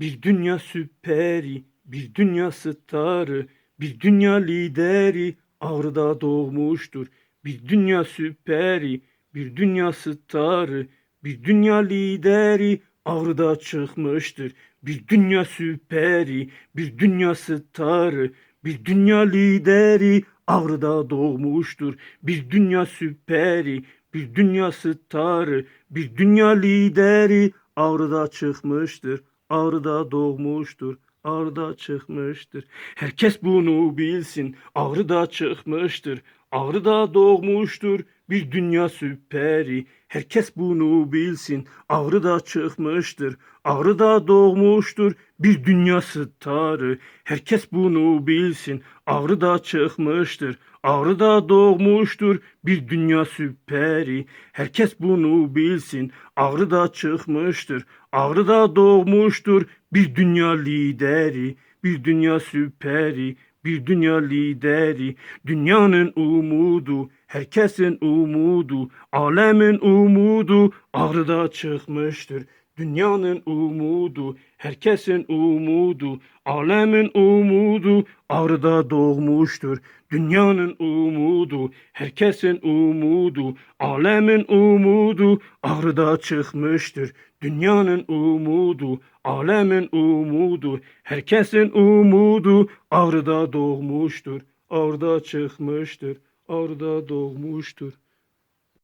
Bir dünya süperi, bir dünya starı, bir dünya lideri Ağrı'da doğmuştur. Bir dünya süperi, bir dünya starı, bir dünya lideri Ağrı'da çıkmıştır. Bir dünya süperi, bir dünya starı, bir dünya lideri Ağrı'da doğmuştur. Bir dünya süperi, bir dünya starı, bir dünya lideri Ağrı'da çıkmıştır. Ağrı'da doğmuştur. Ağrı'da çıkmıştır. Herkes bunu bilsin. Ağrı'da çıkmıştır. Ağrı'da doğmuştur. Bir dünya süperi. Herkes bunu bilsin. Ağrı'da çıkmıştır. Ağrı'da doğmuştur. Bir dünya starı. Herkes bunu bilsin. Ağrı'da çıkmıştır. Ağrı'da doğmuştur. Bir dünya süperi. Herkes bunu bilsin. Ağrı'da çıkmıştır. Ağrı'da doğmuştur. Bir dünya lideri. Bir dünya süperi. Bir dünya lideri. Dünyanın umudu. Herkesin umudu. Alemin umudu. Ağrı'da çıkmıştır. Dünyanın umudu, herkesin umudu, alemin umudu, ağrıda doğmuştur. Dünyanın umudu, herkesin umudu, alemin umudu, ağrıda çıkmıştır. Dünyanın umudu, alemin umudu, herkesin umudu, ağrıda doğmuştur. Ağrıda çıkmıştır, ağrıda doğmuştur.